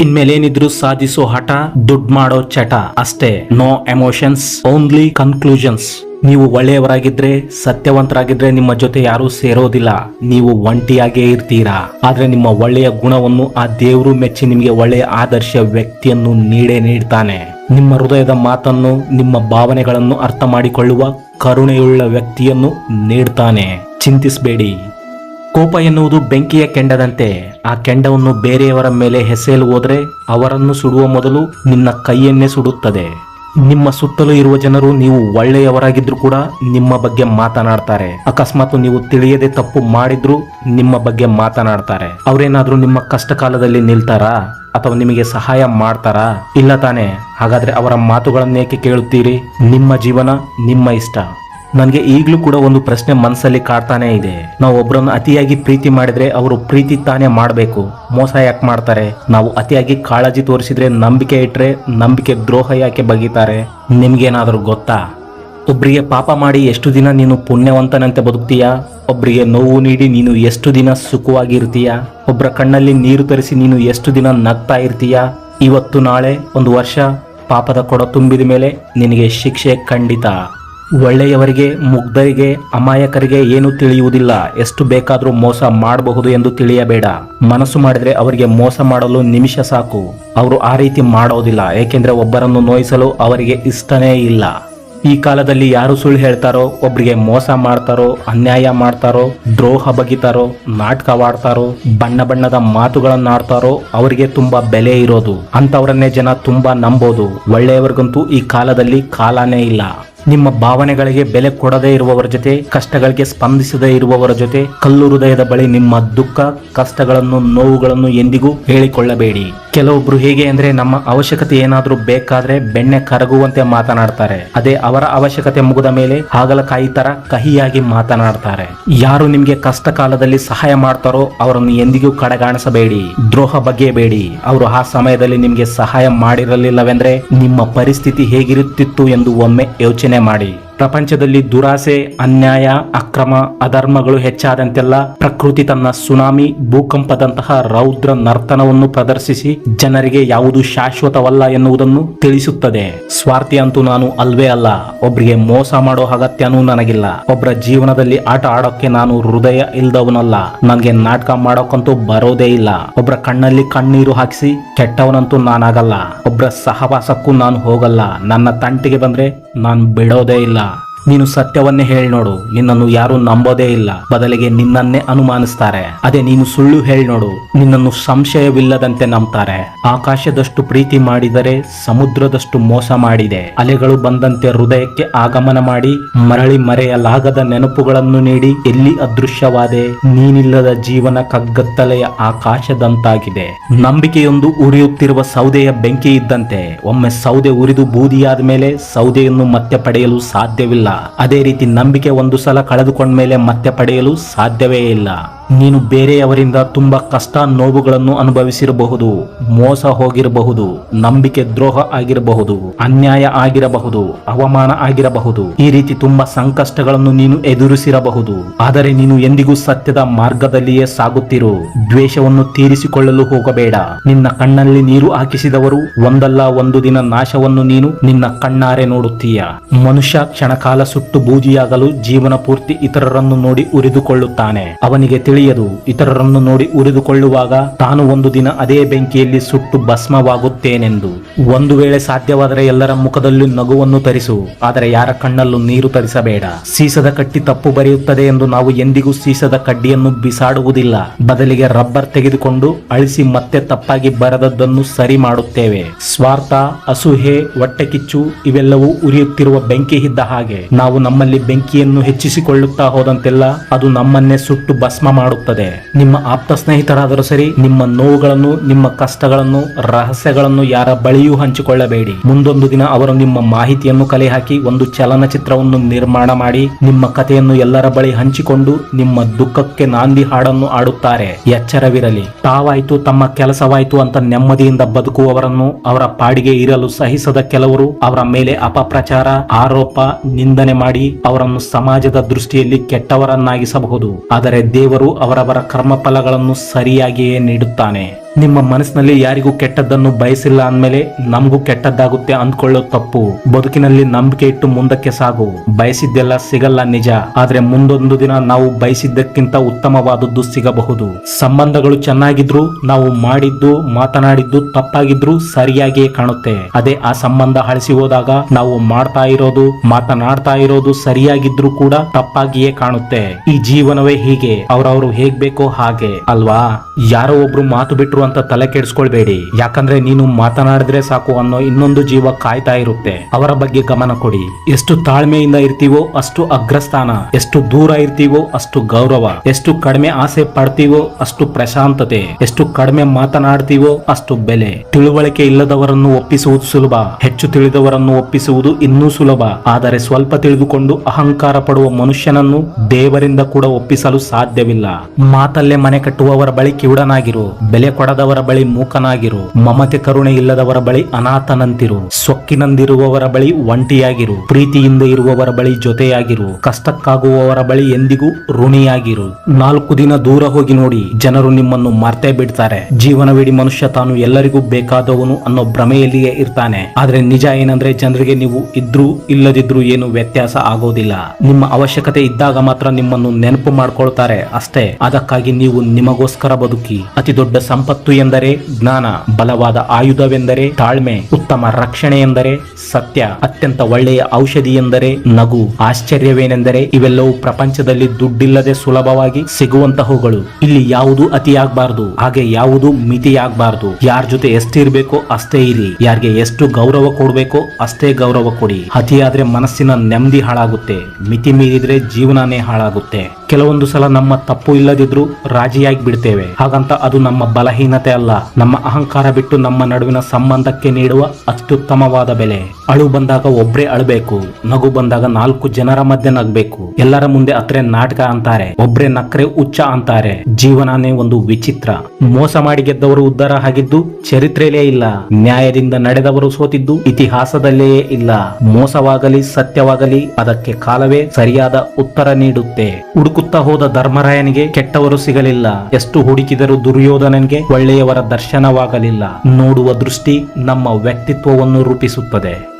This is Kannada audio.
ಇನ್ಮೇಲೇನಿದ್ರು ಸಾಧಿಸೋ ಹಠ ದುಡ್ಡು ಮಾಡೋ ಚಟ ಅಷ್ಟೇ. ನೋ ಎಮೋಷನ್ಸ್ ಓನ್ಲಿ ಕನ್ಕ್ಲೂಷನ್ಸ್ ನೀವು ಒಳ್ಳೆಯವರಾಗಿದ್ರೆ, ಸತ್ಯವಂತರಾಗಿದ್ರೆ ನಿಮ್ಮ ಜೊತೆ ಯಾರೂ ಸೇರೋದಿಲ್ಲ. ನೀವು ಒಂಟಿಯಾಗೇ ಇರ್ತೀರಾ. ಆದ್ರೆ ನಿಮ್ಮ ಒಳ್ಳೆಯ ಗುಣವನ್ನು ಆ ದೇವರು ಮೆಚ್ಚಿ ನಿಮಗೆ ಒಳ್ಳೆಯ ಆದರ್ಶ ವ್ಯಕ್ತಿಯನ್ನು ನೀಡೇ ನೀಡ್ತಾನೆ. ನಿಮ್ಮ ಹೃದಯದ ಮಾತನ್ನು, ನಿಮ್ಮ ಭಾವನೆಗಳನ್ನು ಅರ್ಥ ಮಾಡಿಕೊಳ್ಳುವ ಕರುಣೆಯುಳ್ಳ ವ್ಯಕ್ತಿಯನ್ನು ನೀಡ್ತಾನೆ. ಚಿಂತಿಸಬೇಡಿ. ಕೋಪ ಎನ್ನುವುದು ಬೆಂಕಿಯ ಕೆಂಡದಂತೆ. ಆ ಕೆಂಡವನ್ನು ಬೇರೆಯವರ ಮೇಲೆ ಹೆಸೆಯಲು ಹೋದರೆ ಅವರನ್ನು ಸುಡುವ ಮೊದಲು ನಿನ್ನ ಕೈಯನ್ನೇ ಸುಡುತ್ತದೆ. ನಿಮ್ಮ ಸುತ್ತಲೂ ಇರುವ ಜನರು ನೀವು ಒಳ್ಳೆಯವರಾಗಿದ್ರು ಕೂಡ ನಿಮ್ಮ ಬಗ್ಗೆ ಮಾತನಾಡ್ತಾರೆ. ಅಕಸ್ಮಾತ್ ನೀವು ತಿಳಿಯದೆ ತಪ್ಪು ಮಾಡಿದ್ರು ನಿಮ್ಮ ಬಗ್ಗೆ ಮಾತನಾಡ್ತಾರೆ. ಅವರೇನಾದ್ರೂ ನಿಮ್ಮ ಕಷ್ಟ ಕಾಲದಲ್ಲಿ ನಿಲ್ತಾರಾ? ಅಥವಾ ನಿಮಗೆ ಸಹಾಯ ಮಾಡ್ತಾರಾ? ಇಲ್ಲ ತಾನೆ. ಹಾಗಾದ್ರೆ ಅವರ ಮಾತುಗಳನ್ನೇಕೆ ಕೇಳುತ್ತೀರಿ? ನಿಮ್ಮ ಜೀವನ, ನಿಮ್ಮ ಇಷ್ಟ. ನನಗೆ ಈಗಲೂ ಕೂಡ ಒಂದು ಪ್ರಶ್ನೆ ಮನಸ್ಸಲ್ಲಿ ಕಾಡ್ತಾನೆ ಇದೆ. ನಾವು ಒಬ್ಬರನ್ನು ಅತಿಯಾಗಿ ಪ್ರೀತಿ ಮಾಡಿದ್ರೆ ಅವರು ಪ್ರೀತಿ ತಾನೇ ಮಾಡಬೇಕು. ಮೋಸ ಯಾಕೆ ಮಾಡ್ತಾರೆ? ನಾವು ಅತಿಯಾಗಿ ಕಾಳಜಿ ತೋರಿಸಿದ್ರೆ ನಂಬಿಕೆ ಇಟ್ರೆ ನಂಬಿಕೆ ದ್ರೋಹ ಯಾಕೆ ಬಗೀತಾರೆ? ನಿಮ್ಗೇನಾದರೂ ಗೊತ್ತಾ? ಒಬ್ಬರಿಗೆ ಪಾಪ ಮಾಡಿ ಎಷ್ಟು ದಿನ ನೀನು ಪುಣ್ಯವಂತನಂತೆ ಬದುಕ್ತೀಯಾ? ಒಬ್ರಿಗೆ ನೋವು ನೀಡಿ ನೀನು ಎಷ್ಟು ದಿನ ಸುಖವಾಗಿರ್ತೀಯಾ? ಒಬ್ಬರ ಕಣ್ಣಲ್ಲಿ ನೀರು ತರಿಸಿ ನೀನು ಎಷ್ಟು ದಿನ ನಗ್ತಾ ಇರ್ತೀಯಾ? ಇವತ್ತು ನಾಳೆ ಒಂದು ವರ್ಷ ಪಾಪದ ಕೊಡ ತುಂಬಿದ ಮೇಲೆ ನಿನಗೆ ಶಿಕ್ಷೆ ಖಂಡಿತ. ಒಳ್ಳೆಯವರಿಗೆ, ಮುಗ್ಧರಿಗೆ, ಅಮಾಯಕರಿಗೆ ಏನು ತಿಳಿಯುವುದಿಲ್ಲ. ಎಷ್ಟು ಬೇಕಾದರೂ ಮೋಸ ಮಾಡಬಹುದು ಎಂದು ತಿಳಿಯಬೇಡ. ಮನಸ್ಸು ಮಾಡಿದರೆ ಅವರಿಗೆ ಮೋಸ ಮಾಡಲು ನಿಮಿಷ ಸಾಕು. ಅವರು ಆ ರೀತಿ ಮಾಡೋದಿಲ್ಲ, ಏಕೆಂದರೆ ಒಬ್ಬರನ್ನು ನೋಯಿಸಲು ಅವರಿಗೆ ಇಷ್ಟನೇ ಇಲ್ಲ. ಈ ಕಾಲದಲ್ಲಿ ಯಾರು ಸುಳ್ಳು ಹೇಳ್ತಾರೋ, ಒಬ್ರಿಗೆ ಮೋಸ ಮಾಡ್ತಾರೋ, ಅನ್ಯಾಯ ಮಾಡ್ತಾರೋ, ದ್ರೋಹ ಬಗಿತಾರೋ ನಾಟಕವಾಡ್ತಾರೋ ಬಣ್ಣ ಬಣ್ಣದ ಮಾತುಗಳನ್ನಾಡ್ತಾರೋ, ಅವರಿಗೆ ತುಂಬಾ ಬೆಲೆ ಇರೋದು. ಅಂತವರನ್ನೇ ಜನ ತುಂಬಾ ನಂಬೋದು. ಒಳ್ಳೆಯವರಿಗಂತೂ ಈ ಕಾಲದಲ್ಲಿ ಕಾಲನೇ ಇಲ್ಲ. ನಿಮ್ಮ ಭಾವನೆಗಳಿಗೆ ಬೆಲೆ ಕೊಡದೇ ಇರುವವರ ಜೊತೆ, ಕಷ್ಟಗಳಿಗೆ ಸ್ಪಂದಿಸದೇ ಇರುವವರ ಜೊತೆ, ಕಲ್ಲು ಹೃದಯದ ಬಳಿ ನಿಮ್ಮ ದುಃಖ, ಕಷ್ಟಗಳನ್ನು, ನೋವುಗಳನ್ನು ಎಂದಿಗೂ ಹೇಳಿಕೊಳ್ಳಬೇಡಿ. ಕೆಲವೊಬ್ರು ಹೇಗೆ ಅಂದ್ರೆ ನಮ್ಮ ಅವಶ್ಯಕತೆ ಏನಾದ್ರೂ ಬೇಕಾದ್ರೆ ಬೆಣ್ಣೆ ಕರಗುವಂತೆ ಮಾತನಾಡ್ತಾರೆ. ಅದೇ ಅವರ ಅವಶ್ಯಕತೆ ಮುಗಿದ ಮೇಲೆ ಹಾಗಲಕಾಯಿ ತರ ಕಹಿಯಾಗಿ ಮಾತನಾಡ್ತಾರೆ. ಯಾರು ನಿಮ್ಗೆ ಕಷ್ಟ ಕಾಲದಲ್ಲಿ ಸಹಾಯ ಮಾಡ್ತಾರೋ ಅವರನ್ನು ಎಂದಿಗೂ ಕಡೆಗಾಣಿಸಬೇಡಿ. ದ್ರೋಹ ಬಗೆಯಬೇಡಿ. ಅವರು ಆ ಸಮಯದಲ್ಲಿ ನಿಮ್ಗೆ ಸಹಾಯ ಮಾಡಿರಲಿಲ್ಲವೆಂದ್ರೆ ನಿಮ್ಮ ಪರಿಸ್ಥಿತಿ ಹೇಗಿರುತ್ತಿತ್ತು ಎಂದು ಒಮ್ಮೆ ಯೋಚನೆ ಮಾಡಿ. ಪ್ರಪಂಚದಲ್ಲಿ ದುರಾಸೆ, ಅನ್ಯಾಯ, ಅಕ್ರಮ, ಅಧರ್ಮಗಳು ಹೆಚ್ಚಾದಂತೆಲ್ಲ ಪ್ರಕೃತಿ ತನ್ನ ಸುನಾಮಿ, ಭೂಕಂಪದಂತಹ ರೌದ್ರ ನರ್ತನವನ್ನು ಪ್ರದರ್ಶಿಸಿ ಜನರಿಗೆ ಯಾವುದು ಶಾಶ್ವತವಲ್ಲ ಎನ್ನುವುದನ್ನು ತಿಳಿಸುತ್ತದೆ. ಸ್ವಾರ್ಥಿ ಅಂತೂ ನಾನು ಅಲ್ವೇ ಅಲ್ಲ. ಒಬ್ರಿಗೆ ಮೋಸ ಮಾಡೋ ಅಗತ್ಯನೂ ನನಗಿಲ್ಲ. ಒಬ್ಬರ ಜೀವನದಲ್ಲಿ ಆಟ ಆಡೋಕೆ ನಾನು ಹೃದಯ ಇಲ್ದವನಲ್ಲ. ನನಗೆ ನಾಟಕ ಮಾಡೋಕಂತೂ ಬರೋದೇ ಇಲ್ಲ. ಒಬ್ಬರ ಕಣ್ಣಲ್ಲಿ ಕಣ್ಣೀರು ಹಾಕಿಸಿ ಕೆಟ್ಟವನಂತೂ ನಾನಾಗಲ್ಲ. ಒಬ್ಬರ ಸಹವಾಸಕ್ಕೂ ನಾನು ಹೋಗಲ್ಲ. ನನ್ನ ತಂಟಿಗೆ ಬಂದ್ರೆ ನಾನು ಬಿಡೋದೇ ಇಲ್ಲ. ನೀನು ಸತ್ಯವನ್ನೇ ಹೇಳಿ ನೋಡು. ನಿನ್ನನ್ನು ಯಾರು ನಂಬೋದೇ ಇಲ್ಲ. ಬದಲಿಗೆ ನಿನ್ನನ್ನೇ ಅನುಮಾನಿಸ್ತಾರೆ. ಅದೇ ನೀನು ಸುಳ್ಳು ಹೇಳಿ ನೋಡು. ನಿನ್ನನ್ನು ಸಂಶಯವಿಲ್ಲದಂತೆ ನಂಬ್ತಾರೆ. ಆಕಾಶದಷ್ಟು ಪ್ರೀತಿ ಮಾಡಿದರೆ ಸಮುದ್ರದಷ್ಟು ಮೋಸ ಮಾಡಿದೆ. ಅಲೆಗಳು ಬಂದಂತೆ ಹೃದಯಕ್ಕೆ ಆಗಮನ ಮಾಡಿ, ಮರಳಿ ಮರೆಯಲಾಗದ ನೆನಪುಗಳನ್ನು ನೀಡಿ, ಎಲ್ಲಿ ಅದೃಶ್ಯವಾದೆ, ನೀನಿಲ್ಲದ ಜೀವನ ಕಗ್ಗತ್ತಲೆಯ ಆಕಾಶದಂತಾಗಿದೆ. ನಂಬಿಕೆಯೊಂದು ಉರಿಯುತ್ತಿರುವ ಸೌದೆಯ ಬೆಂಕಿ ಇದ್ದಂತೆ. ಒಮ್ಮೆ ಸೌದೆ ಉರಿದು ಬೂದಿಯಾದ ಮೇಲೆ ಸೌದೆಯನ್ನು ಮತ್ತೆ ಪಡೆಯಲು ಸಾಧ್ಯವಿಲ್ಲ. ಅದೇ ರೀತಿ ನಂಬಿಕೆ ಒಂದು ಸಲ ಕಳೆದುಕೊಂಡ ಮೇಲೆ ಮತ್ತೆ ಪಡೆಯಲು ಸಾಧ್ಯವೇ ಇಲ್ಲ. ನೀನು ಬೇರೆಯವರಿಂದ ತುಂಬಾ ಕಷ್ಟ ನೋವುಗಳನ್ನು ಅನುಭವಿಸಿರಬಹುದು, ಮೋಸ ಹೋಗಿರಬಹುದು, ನಂಬಿಕೆ ದ್ರೋಹ ಆಗಿರಬಹುದು, ಅನ್ಯಾಯ ಆಗಿರಬಹುದು, ಅವಮಾನ ಆಗಿರಬಹುದು. ಈ ರೀತಿ ತುಂಬಾ ಸಂಕಷ್ಟಗಳನ್ನು ನೀನು ಎದುರಿಸಿರಬಹುದು. ಆದರೆ ನೀನು ಎಂದಿಗೂ ಸತ್ಯದ ಮಾರ್ಗದಲ್ಲಿಯೇ ಸಾಗುತ್ತಿರು, ದ್ವೇಷವನ್ನು ತೀರಿಸಿಕೊಳ್ಳಲು ಹೋಗಬೇಡ. ನಿನ್ನ ಕಣ್ಣಲ್ಲಿ ನೀರು ಹಾಕಿಸಿದವರು, ಒಂದಲ್ಲ ಒಂದು ದಿನ ನಾಶವನ್ನು ನೀನು ನಿನ್ನ ಕಣ್ಣಾರೆ ನೋಡುತ್ತೀಯ? ಮನುಷ್ಯ ಕ್ಷಣಕಾಲ ಸುಟ್ಟು ಬೂಜಿಯಾಗಲು ಜೀವನ ಪೂರ್ತಿ ಇತರರನ್ನು ನೋಡಿ ಉರಿದುಕೊಳ್ಳುತ್ತಾನೆ. ಅವನಿಗೆ ತಿಳಿಯದು ಇತರರನ್ನು ನೋಡಿ ಉರಿದುಕೊಳ್ಳುವಾಗ ತಾನು ಒಂದು ದಿನ ಅದೇ ಬೆಂಕಿಯಲ್ಲಿ ಸುಟ್ಟು ಭಸ್ಮವಾಗುತ್ತೇನೆಂದು. ಒಂದು ವೇಳೆ ಸಾಧ್ಯವಾದರೆ ಎಲ್ಲರ ಮುಖದಲ್ಲೂ ನಗುವನ್ನು ತರಿಸು. ಆದರೆ ಯಾರ ಕಣ್ಣಲ್ಲೂ ನೀರು ತರಿಸಬೇಡ. ಸೀಸದ ಕಟ್ಟಿ ತಪ್ಪು ಬರೆಯುತ್ತದೆ ಎಂದು ನಾವು ಎಂದಿಗೂ ಸೀಸದ ಕಡ್ಡಿಯನ್ನು ಬಿಸಾಡುವುದಿಲ್ಲ. ಬದಲಿಗೆ ರಬ್ಬರ್ ತೆಗೆದುಕೊಂಡು ಅಳಿಸಿ ಮತ್ತೆ ತಪ್ಪಾಗಿ ಬರದದ್ದನ್ನು ಸರಿ ಮಾಡುತ್ತೇವೆ. ಸ್ವಾರ್ಥ, ಅಸೂಹೆ, ಹೊಟ್ಟೆಕಿಚ್ಚು ಇವೆಲ್ಲವೂ ಉರಿಯುತ್ತಿರುವ ಬೆಂಕಿ ಇದ್ದ ಹಾಗೆ. ನಾವು ನಮ್ಮಲ್ಲಿ ಬೆಂಕಿಯನ್ನು ಹೆಚ್ಚಿಸಿಕೊಳ್ಳುತ್ತಾ ಹೋದಂತೆಲ್ಲ ಅದು ನಮ್ಮನ್ನೇ ಸುಟ್ಟು ಭಸ್ಮ ನಿಮ್ಮ ಆಪ್ತ ಸ್ನೇಹಿತರಾದರೂ ಸರಿ, ನಿಮ್ಮ ನೋವುಗಳನ್ನು, ನಿಮ್ಮ ಕಷ್ಟಗಳನ್ನು, ರಹಸ್ಯಗಳನ್ನು ಯಾರ ಬಳಿಯೂ ಹಂಚಿಕೊಳ್ಳಬೇಡಿ. ಮುಂದೊಂದು ದಿನ ಅವರು ನಿಮ್ಮ ಮಾಹಿತಿಯನ್ನು ಕಲೆ ಹಾಕಿ ಒಂದು ಚಲನಚಿತ್ರವನ್ನು ನಿರ್ಮಾಣ ಮಾಡಿ, ನಿಮ್ಮ ಕಥೆಯನ್ನು ಎಲ್ಲರ ಬಳಿ ಹಂಚಿಕೊಂಡು, ನಿಮ್ಮ ದುಃಖಕ್ಕೆ ನಾಂದಿ ಹಾಡನ್ನು ಆಡುತ್ತಾರೆ ಎಚ್ಚರವಿರಲಿ. ತಾವಾಯ್ತು, ತಮ್ಮ ಕೆಲಸವಾಯ್ತು ಅಂತ ನೆಮ್ಮದಿಯಿಂದ ಬದುಕುವವರನ್ನು ಅವರ ಪಾಡಿಗೆ ಇರಲು ಸಹಿಸದ ಕೆಲವರು ಅವರ ಮೇಲೆ ಅಪಪ್ರಚಾರ, ಆರೋಪ, ನಿಂದನೆ ಮಾಡಿ ಅವರನ್ನು ಸಮಾಜದ ದೃಷ್ಟಿಯಲ್ಲಿ ಕೆಟ್ಟವರನ್ನಾಗಿಸಬಹುದು. ಆದರೆ ದೇವರು ಅವರವರ ಕರ್ಮಫಲಗಳನ್ನು ಸರಿಯಾಗಿಯೇ ನೀಡುತ್ತಾನೆ. ನಿಮ್ಮ ಮನಸ್ಸಿನಲ್ಲಿ ಯಾರಿಗೂ ಕೆಟ್ಟದ್ದನ್ನು ಬಯಸಿಲ್ಲ ಅಂದ್ಮೇಲೆ ನಮಗೂ ಕೆಟ್ಟದ್ದಾಗುತ್ತೆ ಅಂದ್ಕೊಳ್ಳೋ ತಪ್ಪು. ಬದುಕಿನಲ್ಲಿ ನಂಬಿಕೆ ಇಟ್ಟು ಮುಂದಕ್ಕೆ ಸಾಗು. ಬಯಸಿದ್ದೆಲ್ಲ ಸಿಗಲ್ಲ ನಿಜ. ಆದ್ರೆ ಮುಂದೊಂದು ದಿನ ನಾವು ಬಯಸಿದ್ದಕ್ಕಿಂತ ಉತ್ತಮವಾದದ್ದು ಸಿಗಬಹುದು. ಸಂಬಂಧಗಳು ಚೆನ್ನಾಗಿದ್ರು ನಾವು ಮಾಡಿದ್ದು, ಮಾತನಾಡಿದ್ದು ತಪ್ಪಾಗಿದ್ರು ಸರಿಯಾಗಿಯೇ ಕಾಣುತ್ತೆ. ಅದೇ ಆ ಸಂಬಂಧ ಹಳಸಿ ಹೋದಾಗ ನಾವು ಮಾಡ್ತಾ ಇರೋದು, ಮಾತನಾಡ್ತಾ ಇರೋದು ಸರಿಯಾಗಿದ್ರು ಕೂಡ ತಪ್ಪಾಗಿಯೇ ಕಾಣುತ್ತೆ. ಈ ಜೀವನವೇ ಹೀಗೆ. ಅವ್ರವ್ರು ಹೇಗ್ ಬೇಕೋ ಹಾಗೆ. ಅಲ್ವಾ? ಯಾರೋ ಒಬ್ರು ಮಾತು ಬಿಟ್ರು ಅಂತ ತಲೆ ಕೆಡಿಸ್ಕೊಳ್ಬೇಡಿ. ಯಾಕಂದ್ರೆ ನೀನು ಮಾತನಾಡಿದ್ರೆ ಸಾಕು ಅನ್ನೋ ಇನ್ನೊಂದು ಜೀವ ಕಾಯ್ತಾ ಇರುತ್ತೆ. ಅವರ ಬಗ್ಗೆ ಗಮನ ಕೊಡಿ. ಎಷ್ಟು ತಾಳ್ಮೆಯಿಂದ ಇರ್ತೀವೋ ಅಷ್ಟು ಅಗ್ರಸ್ಥಾನ. ಎಷ್ಟು ದೂರ ಇರ್ತೀವೋ ಅಷ್ಟು ಗೌರವ. ಎಷ್ಟು ಕಡಿಮೆ ಆಸೆ ಪಡ್ತೀವೋ ಅಷ್ಟು ಪ್ರಶಾಂತತೆ. ಎಷ್ಟು ಕಡಿಮೆ ಮಾತನಾಡ್ತೀವೋ ಅಷ್ಟು ಬೆಲೆ. ತಿಳುವಳಿಕೆ ಇಲ್ಲದವರನ್ನು ಒಪ್ಪಿಸುವುದು ಸುಲಭ. ಹೆಚ್ಚು ತಿಳಿದವರನ್ನು ಒಪ್ಪಿಸುವುದು ಇನ್ನೂ ಸುಲಭ. ಆದರೆ ಸ್ವಲ್ಪ ತಿಳಿದುಕೊಂಡು ಅಹಂಕಾರ ಪಡುವ ಮನುಷ್ಯನನ್ನು ದೇವರಿಂದ ಕೂಡ ಒಪ್ಪಿಸಲು ಸಾಧ್ಯವಿಲ್ಲ. ಮಾತಲ್ಲೇ ಮನೆ ಕಟ್ಟುವವರ ಬಳಿ ಕಿವುಡನಾಗಿರು. ಬೆಲೆ ಕೊಡದವರ ಬಳಿ ಮೂಕನಾಗಿರು. ಮಮತೆ ಕರುಣೆ ಇಲ್ಲದವರ ಬಳಿ ಅನಾಥನಂತಿರು. ಸೊಕ್ಕಿನಂದಿರುವವರ ಬಳಿ ಒಂಟಿಯಾಗಿರು. ಪ್ರೀತಿಯಿಂದ ಇರುವವರ ಬಳಿ ಜೊತೆಯಾಗಿರು. ಕಷ್ಟಕ್ಕಾಗುವವರ ಬಳಿ ಎಂದಿಗೂ ಋಣಿಯಾಗಿರು. ನಾಲ್ಕು ದಿನ ದೂರ ಹೋಗಿ ನೋಡಿ ಜನರು ನಿಮ್ಮನ್ನು ಮರ್ತೇ ಬಿಡ್ತಾರೆ. ಜೀವನವಿಡಿ ಮನುಷ್ಯ ತಾನು ಎಲ್ಲರಿಗೂ ಬೇಕಾದವನು ಅನ್ನೋ ಭ್ರಮೆಯಲ್ಲಿಯೇ ಇರ್ತಾನೆ. ಆದ್ರೆ ನಿಜ ಏನಂದ್ರೆ ಜನರಿಗೆ ನೀವು ಇದ್ರೂ ಇಲ್ಲದಿದ್ರೂ ಏನು ವ್ಯತ್ಯಾಸ ಆಗೋದಿಲ್ಲ. ನಿಮ್ಮ ಅವಶ್ಯಕತೆ ಇದ್ದಾಗ ಮಾತ್ರ ನಿಮ್ಮನ್ನು ನೆನಪು ಮಾಡ್ಕೊಳ್ತಾರೆ ಅಷ್ಟೇ. ಅದಕ್ಕಾಗಿ ನೀವು ನಿಮಗೋಸ್ಕರ ಬದುಕಿ. ಅತಿ ದೊಡ್ಡ ಸಂಪತ್ತು ಎಂದರೆ ಜ್ಞಾನ, ಬಲವಾದ ಆಯುಧವೆಂದರೆ ತಾಳ್ಮೆ, ಉತ್ತಮ ರಕ್ಷಣೆ ಎಂದರೆ ಸತ್ಯ, ಅತ್ಯಂತ ಒಳ್ಳೆಯ ಔಷಧಿ ಎಂದರೆ ನಗು. ಆಶ್ಚರ್ಯವೇನೆಂದರೆ ಇವೆಲ್ಲವೂ ಪ್ರಪಂಚದಲ್ಲಿ ದುಡ್ಡಿಲ್ಲದೆ ಸುಲಭವಾಗಿ ಸಿಗುವಂತಹವುಗಳು. ಇಲ್ಲಿ ಯಾವುದು ಅತಿಯಾಗಬಾರದು, ಹಾಗೆ ಯಾವುದು ಮಿತಿಯಾಗಬಾರದು. ಯಾರ ಜೊತೆ ಎಷ್ಟಿರ್ಬೇಕೋ ಅಷ್ಟೇ ಇರಿ. ಯಾರಿಗೆ ಎಷ್ಟು ಗೌರವ ಕೊಡಬೇಕೋ ಅಷ್ಟೇ ಗೌರವ ಕೊಡಿ. ಅತಿಯಾದ್ರೆ ಮನಸ್ಸಿನ ನೆಮ್ಮದಿ ಹಾಳಾಗುತ್ತೆ. ಮಿತಿ ಮೀರಿದ್ರೆ ಜೀವನನೇ ಹಾಳಾಗುತ್ತೆ. ಕೆಲವೊಂದು ಸಲ ನಮ್ಮ ತಪ್ಪು ಇಲ್ಲದಿದ್ರು ರಾಜಿಯಾಗಿ ಬಿಡ್ತೇವೆ. ಹಾಗಂತ ಅದು ನಮ್ಮ ಬಲಹೀನತೆ ಅಲ್ಲ. ನಮ್ಮ ಅಹಂಕಾರ ಬಿಟ್ಟು ನಮ್ಮ ನಡುವಿನ ಸಂಬಂಧಕ್ಕೆ ನೀಡುವ ಅತ್ಯುತ್ತಮವಾದ ಬೆಲೆ. ಅಳು ಬಂದಾಗ ಒಬ್ರೇ ಅಳಬೇಕು. ನಗು ಬಂದಾಗ ನಾಲ್ಕು ಜನರ ಮಧ್ಯೆ ನಗಬೇಕು. ಎಲ್ಲರ ಮುಂದೆ ಅತ್ರೆ ನಾಟಕ ಅಂತಾರೆ. ಒಬ್ರೇ ನಕ್ರೆ ಉಚ್ಚ ಅಂತಾರೆ. ಜೀವನನೇ ಒಂದು ವಿಚಿತ್ರ. ಮೋಸ ಮಾಡಿ ಗೆದ್ದವರು ಉದ್ಧಾರ ಆಗಿದ್ದು ಚರಿತ್ರೆಯಲ್ಲೇ ಇಲ್ಲ. ನ್ಯಾಯದಿಂದ ನಡೆದವರು ಸೋತಿದ್ದು ಇತಿಹಾಸದಲ್ಲೇ ಇಲ್ಲ. ಮೋಸವಾಗಲಿ ಸತ್ಯವಾಗಲಿ ಅದಕ್ಕೆ ಕಾಲವೇ ಸರಿಯಾದ ಉತ್ತರ ನೀಡುತ್ತೆ. ಹುಡುಕುತ್ತಾ ಹೋದ ಧರ್ಮರಾಯನಿಗೆ ಕೆಟ್ಟವರು ಸಿಗಲಿಲ್ಲ. ಎಷ್ಟು ಹುಡುಕಿದರೂ ದುರ್ಯೋಧನನಿಗೆ ಒಳ್ಳೆಯವರ ದರ್ಶನವಾಗಲಿಲ್ಲ. ನೋಡುವ ದೃಷ್ಟಿ ನಮ್ಮ ವ್ಯಕ್ತಿತ್ವವನ್ನು ರೂಪಿಸುತ್ತದೆ.